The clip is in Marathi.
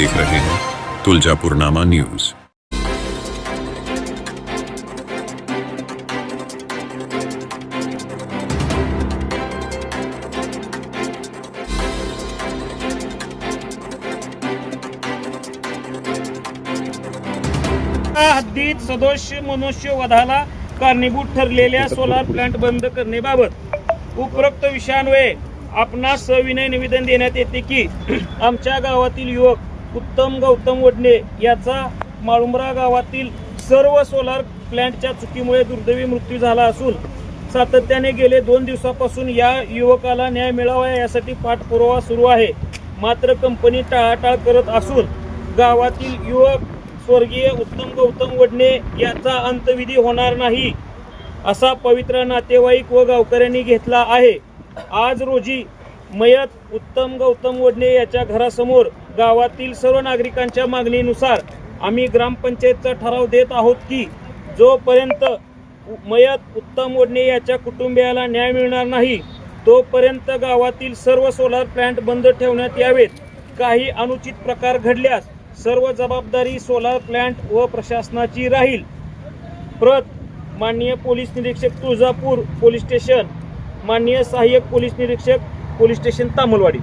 देख रहे हैं तुलजापुरनामा न्यूज। हद्दीत सदोष मनुष्यवधाला कारणीभूत ठरलेल्या सोलार प्लांट बंद करण्याबाबत उपरोक्त विषयान्वये आपणास सविनय निवेदन देण्यात येते की आमच्या गावातील युवक उत्तम गौतम वडणे याचा माळुंबरा गावातील सर्व सोलार प्लॅन्टच्या चुकीमुळे दुर्दैवी मृत्यू झाला असून सातत्याने गेले दोन दिवसापासून या युवकाला न्याय मिळावा यासाठी पाठपुरावा सुरू आहे. मात्र कंपनी टाळाटाळ करत असून गावातील युवक स्वर्गीय उत्तम गौतम वडणे याचा अंतविधी होणार नाही असा पवित्र नातेवाईक व गावकऱ्यांनी घेतला आहे. आज रोजी मयत उत्तम गौतम वडणे याच्या घरासमोर गावातील सर्व नागरिकांच्या मागणीनुसार आम्ही ग्रामपंचायतचा ठराव देत आहोत की जोपर्यंत मयत उत्तम वडणे याच्या कुटुंबियाला न्याय मिळणार नाही तोपर्यंत गावातील सर्व सोलार प्लांट बंद ठेवण्यात यावेत. काही अनुचित प्रकार घडल्यास सर्व जबाबदारी सोलार प्लांट व प्रशासनाची राहील. प्रत माननीय पोलीस निरीक्षक तुळजापूर पोलीस स्टेशन माननीय सहाय्यक पोलीस निरीक्षक पोलीस स्टेशन तामलवाडी.